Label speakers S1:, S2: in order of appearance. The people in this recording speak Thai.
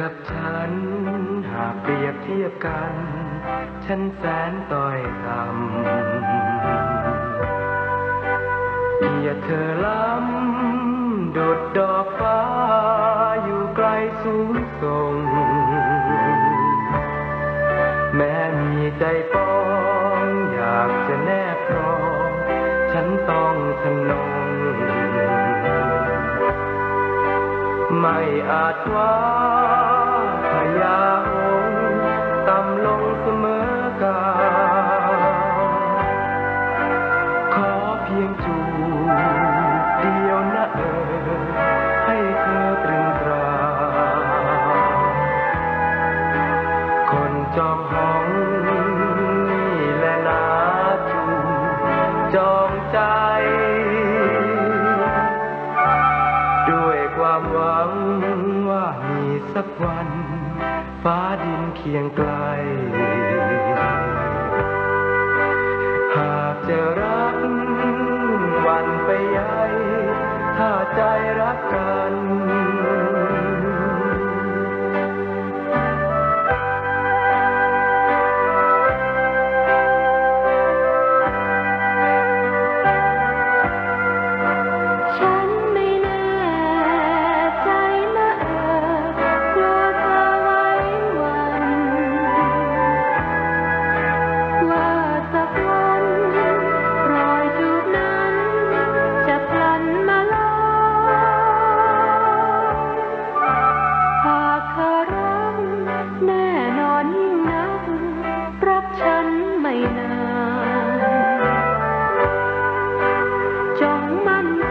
S1: กับฉัน หากเปรียบเทียบกัน ฉันแสนต้อยต่ำอย่าเธอล้ำดุดดอกฟ้า อยู่ไกลสูงส่ง แม้มีใจปองอยากจะแนบรอง ฉันต้องทนง ไม่อาจว่าพยาองต่ำลงเสมอกาขอเพียงจูบเดียวนะเออให้เธอตรึงตรา คนจองห้อง สักวัน ฟ้าดินเคียงไกล หากจะรักวันไปใหญ่ถ้าใจรักกัน
S2: chắn mây nào trong mắt